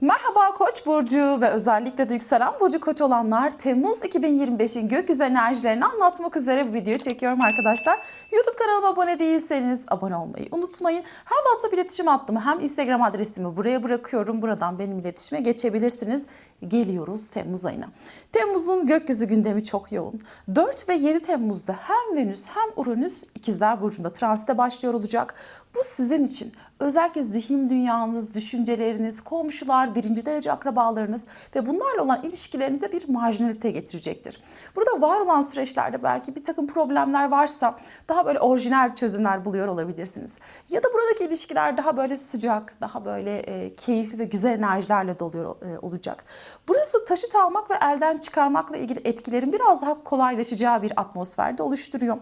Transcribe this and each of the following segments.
Merhaba Koç burcu ve özellikle de yükselen burcu Koç olanlar Temmuz 2025'in gökyüzü enerjilerini anlatmak üzere bu videoyu çekiyorum arkadaşlar. YouTube kanalıma abone değilseniz abone olmayı unutmayın. Hem WhatsApp iletişim hattımı hem Instagram adresimi buraya bırakıyorum. Buradan benim iletişime geçebilirsiniz. Geliyoruz Temmuz ayına. Temmuz'un gökyüzü gündemi çok yoğun. 4 ve 7 Temmuz'da hem Venüs hem Uranüs ikizler burcunda transite başlıyor olacak. Bu sizin için özellikle zihin dünyanız, düşünceleriniz, komşular, birinci derece akrabalarınız ve bunlarla olan ilişkilerinize bir marjinalite getirecektir. Burada var olan süreçlerde belki bir takım problemler varsa daha böyle orijinal çözümler buluyor olabilirsiniz. Ya da buradaki ilişkiler daha böyle sıcak, daha böyle e, keyifli ve güzel enerjilerle doluyor e, olacak. Burası taşıt almak ve elden çıkarmakla ilgili etkilerin biraz daha kolaylaşacağı bir atmosferde oluşturuyor.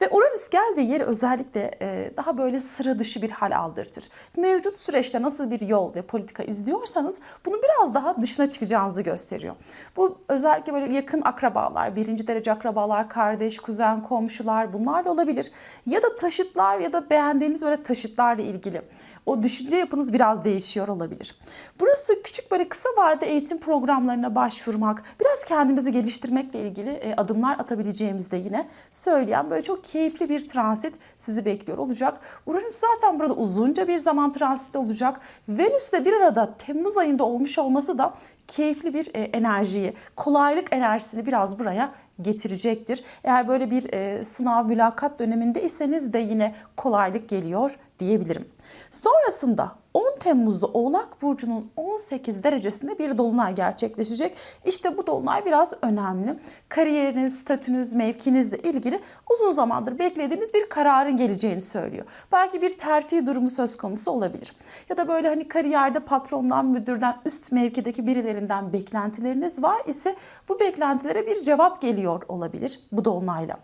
Ve Uranüs geldiği yer özellikle e, daha böyle sıra dışı bir hal aldırtır. Mevcut süreçte nasıl bir yol ve politika izliyorsanız bunun biraz daha dışına çıkacağınızı gösteriyor. Bu özellikle böyle yakın akrabalar, birinci derece akrabalar, kardeş, kuzen, komşular bunlar olabilir. Ya da taşıtlar ya da beğendiğiniz böyle taşıtlarla ilgili o düşünce yapınız biraz değişiyor olabilir. Burası küçük böyle kısa vadede eğitim programlarına başvurmak, biraz kendimizi geliştirmekle ilgili e, adımlar atabileceğimizi de yine söyleyen böyle çok keyifli bir transit sizi bekliyor olacak. Uranüs zaten burada uzunca bir zaman transitte olacak. Venüs de bir arada Temmuz ayında olmuş olması da keyifli bir e, enerjiyi, kolaylık enerjisini biraz buraya getirecektir. Eğer böyle bir e, sınav, mülakat dönemindeyseniz de yine kolaylık geliyor diyebilirim. Sonrasında 10 Temmuz'da Oğlak Burcu'nun 18 derecesinde bir dolunay gerçekleşecek. İşte bu dolunay biraz önemli. Kariyeriniz, statünüz, mevkinizle ilgili uzun zamandır beklediğiniz bir kararın geleceğini söylüyor. Belki bir terfi durumu söz konusu olabilir. Ya da böyle hani kariyerde patrondan, müdürden, üst mevkideki birilerinden beklentileriniz var ise bu beklentilere bir cevap geliyor olabilir bu dolunayla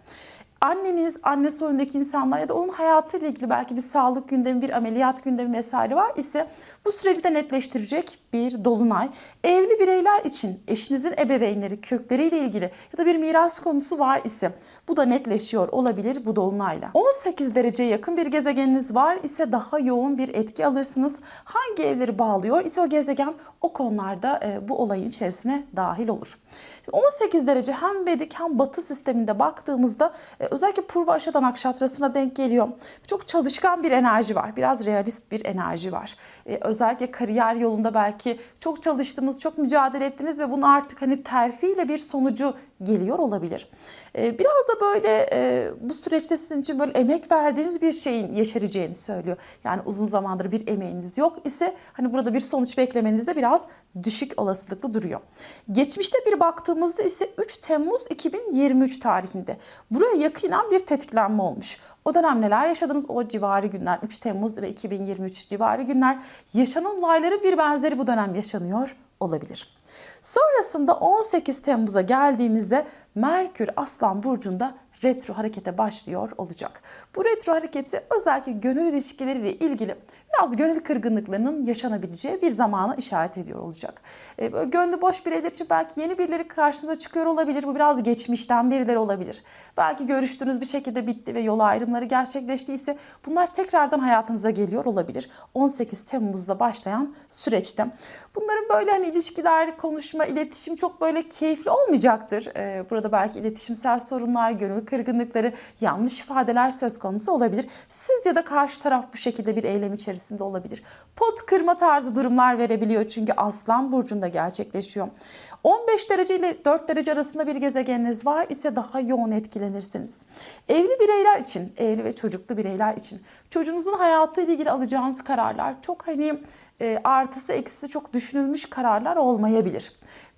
anneniz, anne soyundaki insanlar ya da onun hayatıyla ilgili belki bir sağlık gündemi, bir ameliyat gündemi vesaire var ise bu süreci de netleştirecek bir dolunay. Evli bireyler için eşinizin ebeveynleri, kökleriyle ilgili ya da bir miras konusu var ise bu da netleşiyor olabilir bu dolunayla. 18 derece yakın bir gezegeniniz var ise daha yoğun bir etki alırsınız. Hangi evleri bağlıyor ise o gezegen o konularda e, bu olayın içerisine dahil olur. 18 derece hem Vedik hem Batı sisteminde baktığımızda e, özellikle Purva Aşadan Akşatrası'na denk geliyor. Çok çalışkan bir enerji var. Biraz realist bir enerji var. E, özellikle kariyer yolunda belki çok çalıştınız, çok mücadele ettiniz ve bunun artık hani terfiyle bir sonucu geliyor olabilir. E, biraz da böyle e, bu süreçte sizin için böyle emek verdiğiniz bir şeyin yeşereceğini söylüyor. Yani uzun zamandır bir emeğiniz yok ise hani burada bir sonuç beklemeniz de biraz düşük olasılıklı duruyor. Geçmişte bir baktığımızda ise 3 Temmuz 2023 tarihinde buraya yakinen bir tetiklenme olmuş. O dönem neler yaşadınız? O civarı günler 3 Temmuz ve 2023 civarı günler yaşanan olayların bir benzeri bu dönem yaşanıyor olabilir. Sonrasında 18 Temmuz'a geldiğimizde Merkür Aslan Burcu'nda retro harekete başlıyor olacak. Bu retro hareketi özellikle gönül ilişkileriyle ilgili biraz gönül kırgınlıklarının yaşanabileceği bir zamana işaret ediyor olacak. E, gönlü boş bireyler için belki yeni birileri karşınıza çıkıyor olabilir. Bu biraz geçmişten birileri olabilir. Belki görüştüğünüz bir şekilde bitti ve yol ayrımları gerçekleştiyse bunlar tekrardan hayatınıza geliyor olabilir. 18 Temmuz'da başlayan süreçte. Bunların böyle hani ilişkiler, konuşma, iletişim çok böyle keyifli olmayacaktır. E, burada belki iletişimsel sorunlar, gönül kırgınlıkları, yanlış ifadeler söz konusu olabilir. Siz ya da karşı taraf bu şekilde bir eylem içerisinde olabilir. Pot kırma tarzı durumlar verebiliyor çünkü Aslan Burcu'nda gerçekleşiyor. 15 derece ile 4 derece arasında bir gezegeniniz var ise daha yoğun etkilenirsiniz. Evli bireyler için, evli ve çocuklu bireyler için çocuğunuzun hayatıyla ilgili alacağınız kararlar çok hani e, artısı eksisi çok düşünülmüş kararlar olmayabilir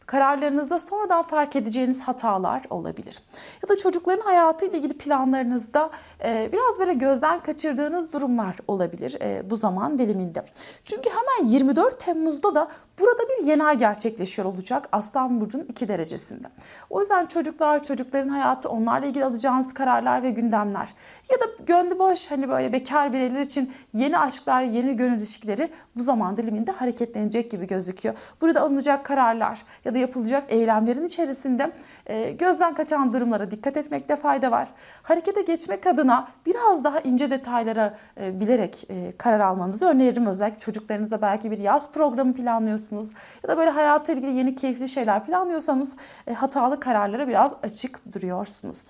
kararlarınızda sonradan fark edeceğiniz hatalar olabilir. Ya da çocukların hayatıyla ilgili planlarınızda e, biraz böyle gözden kaçırdığınız durumlar olabilir e, bu zaman diliminde. Çünkü hemen 24 Temmuz'da da burada bir yeni gerçekleşiyor olacak Aslan Burcu'nun 2 derecesinde. O yüzden çocuklar, çocukların hayatı, onlarla ilgili alacağınız kararlar ve gündemler ya da gönlü boş hani böyle bekar bireyler için yeni aşklar, yeni gönül ilişkileri bu zaman diliminde hareketlenecek gibi gözüküyor. Burada alınacak kararlar ya da yapılacak eylemlerin içerisinde e, gözden kaçan durumlara dikkat etmekte fayda var. Harekete geçmek adına biraz daha ince detaylara e, bilerek e, karar almanızı öneririm. Özellikle çocuklarınıza belki bir yaz programı planlıyorsunuz ya da böyle hayatla ilgili yeni keyifli şeyler planlıyorsanız hatalı kararlara biraz açık duruyorsunuz.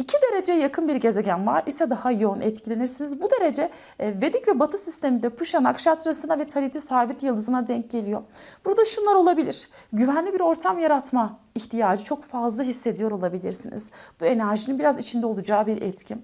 2 derece yakın bir gezegen var ise daha yoğun etkilenirsiniz. Bu derece e, Vedik ve Batı sisteminde Puşa Nakşatrası'na ve Taliti sabit yıldızına denk geliyor. Burada şunlar olabilir. Güvenli bir ortam yaratma ihtiyacı çok fazla hissediyor olabilirsiniz. Bu enerjinin biraz içinde olacağı bir etki.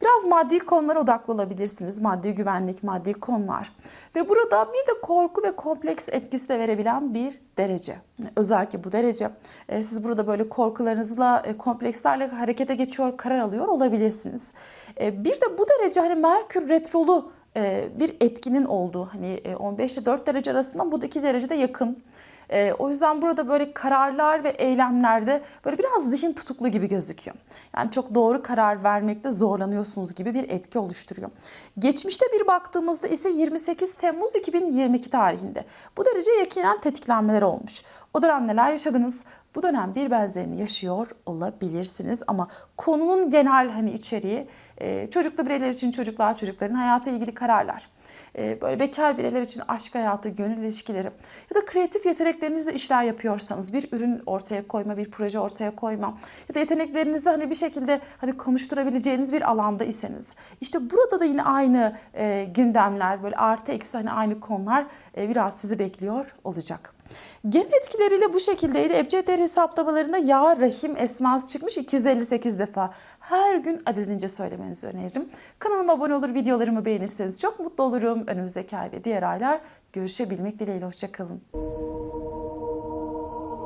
Biraz maddi konulara odaklı olabilirsiniz. Maddi güvenlik, maddi konular. Ve burada bir de korku ve kompleks etkisi de verebilen bir derece. Özellikle bu derece. e, Siz burada böyle korkularınızla, e, komplekslerle harekete geçiyor, karar alıyor olabilirsiniz. E, Bir de bu derece hani Merkür retrolu bir etkinin olduğu hani e, 15 ile 4 derece arasında bu da 2 derecede yakın. E, o yüzden burada böyle kararlar ve eylemlerde böyle biraz zihin tutuklu gibi gözüküyor. Yani çok doğru karar vermekte zorlanıyorsunuz gibi bir etki oluşturuyor. Geçmişte bir baktığımızda ise 28 Temmuz 2022 tarihinde bu derece yakinen tetiklenmeler olmuş. O dönem neler yaşadınız? Bu dönem bir benzerini yaşıyor olabilirsiniz ama konunun genel hani içeriği e, çocuklu bireyler için çocuklar, çocukların hayatı ilgili kararlar. E, böyle bekar bireyler için aşk hayatı, gönül ilişkileri ya da kreatif yeteneklerinizle işler yapıyorsanız bir ürün ortaya koyma, bir proje ortaya koyma ya da yeteneklerinizi hani bir şekilde hani konuşturabileceğiniz bir alanda iseniz işte burada da yine aynı e, gündemler böyle artı eksi hani aynı konular biraz sizi bekliyor olacak. Gen etkileriyle bu şekildeydi. Ebced hesaplamalarında yağ, rahim, esmaz çıkmış 258 defa. Her gün adedince söylemenizi öneririm. Kanalıma abone olur, videolarımı beğenirseniz çok mutlu olurum. Önümüzdeki ay ve diğer aylar görüşebilmek dileğiyle. Hoşçakalın.